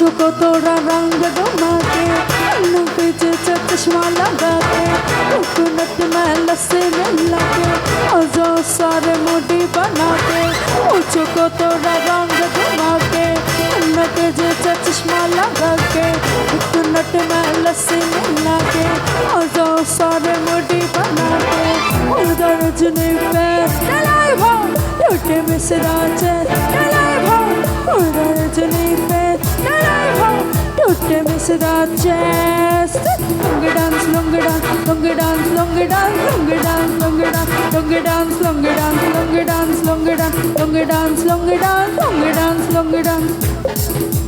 मुझको थोड़ा रंग घुमा के नक से चश्मा लगा के कोकोनट में लस्सी मिला के और जो सारे मुड़ी बना के मुझको थोड़ा रंग घुमा के नक से चश्मा लगा के कोकोनट में लस्सी मिला के और जो सारे मुड़ी बना के उधर जुनी पे चलाई भाव टूटे मिसरा चे चलाई भाव उधर जुनी पे चलाई to miss the chest. Longer dance, longer dance, longer dance, longer dance, longer dance, longer dance, longer dance, longer dance, longer dance, longer dance, longer dance, longer dance.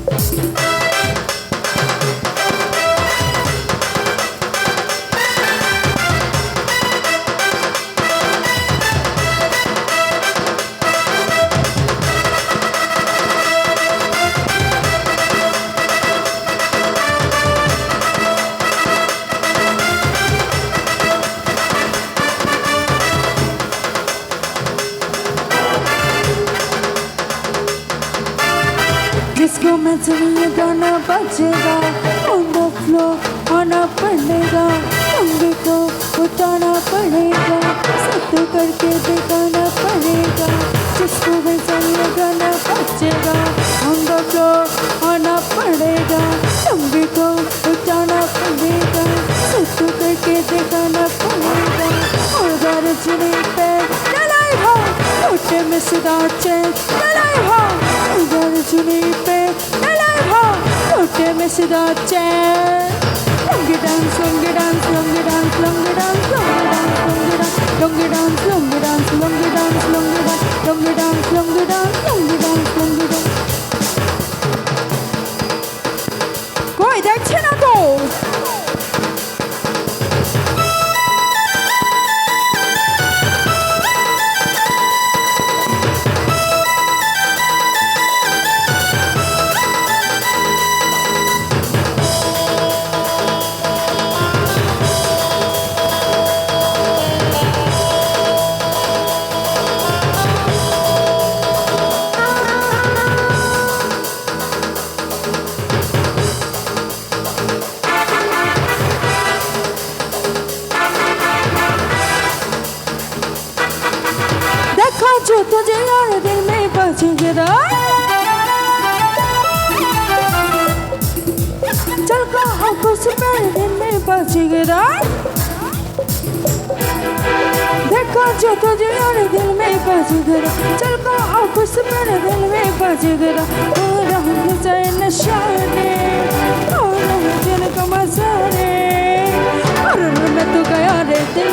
गाना बजेगा ऑन द आना पड़ेगा अंगे को उठाना पड़ेगा सब करके दिखाना पड़ेगा जिसको मैं चलिए गाना बजेगा ऑन द फ्लोर आना पड़ेगा अंगे को उठाना पड़ेगा सब करके दिखाना पड़ेगा और गर्जने पे चलाई हो उठे में सदा चैन चलाई हो। sulipe Nalaiho Utte mesi doce Lungi dance, dance dance, dance dance, dance dance, dance dance, dance dance, lungi dance, lungi dance, lungi dance, lungi dance, dance dance, dance dance, dance dance, lungi dance, lungi dance, lungi dance, में बच गया चल कहा कुछ मेरे दिल में बच गया देखो जो तुझे यार दिल में बच गया चल कहा कुछ मेरे दिल में बच गया हो रहा जाए नशाने हो रहा दिल का मसाने अरे मैं तो गया रे दिल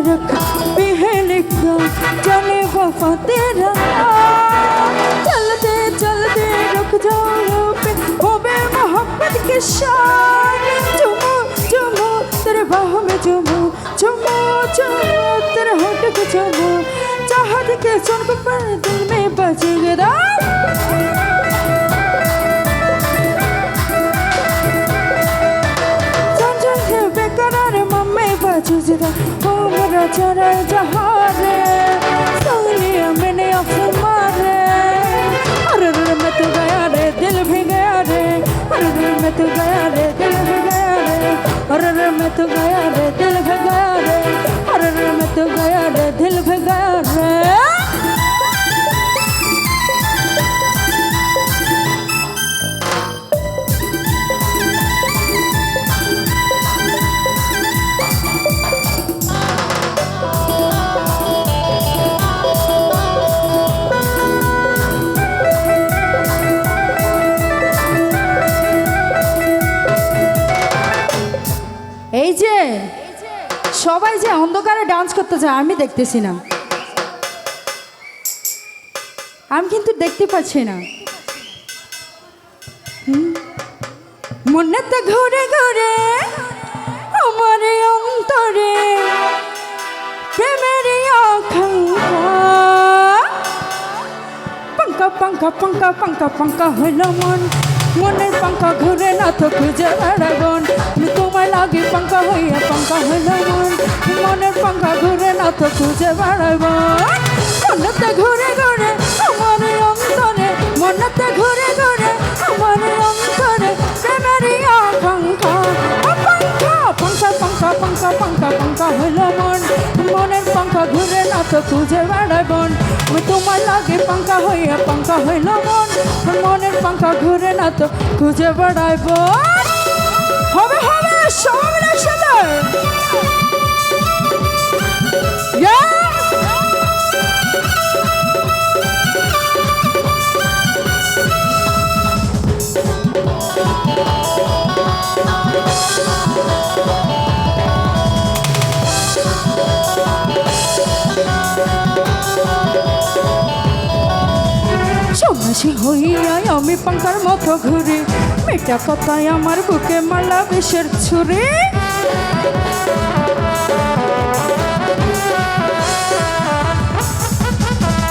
पे फ़र्क भी है जाने वफा तेरा। चलते चलते, रुक जाओ पे। हो बे मोहब्बत के शान। चुमो चुमो, तेरे बाहों में चुमो। चुमो चुमो, तेरे होठ को चुमो। चाहत के सुन को पर दिल में बज गया। संजय बेकरार চরণ জহারে সৌলিয়া সবাই যে অন্ধকারে ডান্স করতে যায় আমি দেখতেছি না। আমি কিন্তু দেখতে পাচ্ছি না। মনেতে ঘুরে ঘুরে, আমার অন্তরে প্রেমের পাঙ্কা পাঙ্কা পাঙ্কা পাঙ্কা পাঙ্কা হইল মন। মনের পাঙ্কা ঘুরে না তো খুঁজে বেড়াবন তোমায় লাগে পাঙ্কা হইয়া পাঙ্কা হইল মন। মনের পাঙ্কা ঘুরে না তো খুঁজে বেড়াবন মনেতে ঘুরে ঘুরে আমার অন্তরে, মনেতে ঘুরে ঘুরে আমার অন্তরে প্রেমেরই আকাঙ্ক্ষা। ও পাঙ্কা পাঙ্কা পাঙ্কা পাঙ্কা পাঙ্কা পাঙ্কা হইল মন। মনের পাঙ্কা ঘুরে না তো খুঁজে আমি তোমার লাগে পাঙ্কা হইয়া পাঙ্কা হইল মন। মনের পাঙ্কা ঘুরে না তো খুঁজে বেড়াইব। হবে হবে মিলে একসাথে। সন্ন্যাসী হইয়াই আমি পাঙ্কার মতো ঘুরি। মেটা কথায় আমার বুকে মালা বিষের ছুরি।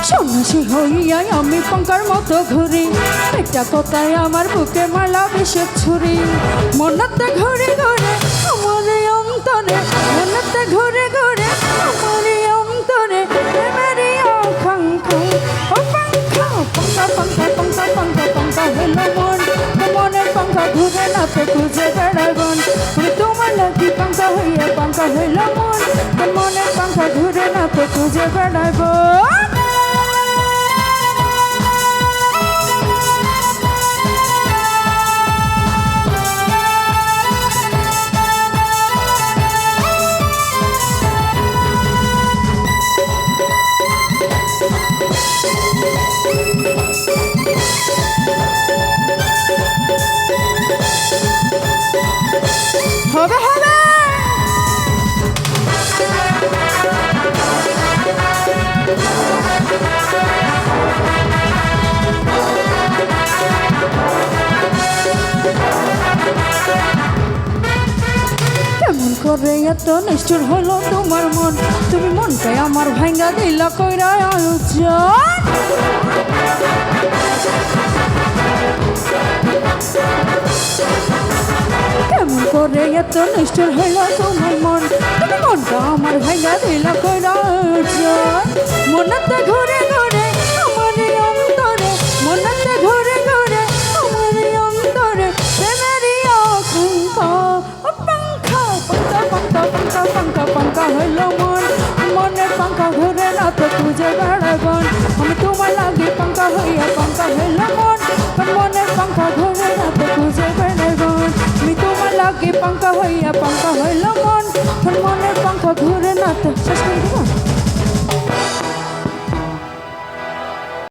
সন্ন্যাসী হইয়াই আমি পঙ্কার মতো ঘুরি। মেটা কথায় আমার বুকে মালা বিষের ছুরি। মনতে ঘুরে ঘুরে আমার অন্তরে, মনতে ঘুরে ঘুরে আমার অন্তরে, প্রেমেরই আকাঙ্ক্ষা। ও পাঙ্খা পাঙ্কা পাঙ্কা পাঙ্কা পাঙ্কা পাঙ্কা হলো মন। মনের পাঙ্কা ঘুরে না তো খুঁজে বেড়াবন আমি তোমার লাগি পাঙ্কা হইয়া পাঙ্কা হইল মন। মনের পাঙ্কা ঘুরে না তো খুঁজে বেড়াবো হবে হবে! করে এত নিষ্ঠুর হলো তোমার মন? তুমি মনকে আমার ভাঙ্গা দিলা, কইরা আয়োজন কেমন করে এত নিষ্ঠুর হইল তোমার মন। তুমি মনটা আমার ভাঙ্গা দিলা কইরা মনতে ঘুরে ঘুরে আমার অন্তরে, মনতে ঘুরে ঘুরে আমার অন্তরে প্রেমেরই ও পাঙ্খা পাঙ্কা পাঙ্কা পাঙ্কা পাঙ্কা পাঙ্কা হইল মন। মনের পাঙ্কা ঘুরে না তো খুঁজে বেড়াবন পাঙ্কা হইয়া পঙ্কা হইল মন। মনের পাঙ্কা ঘুরে না তো শেষ করে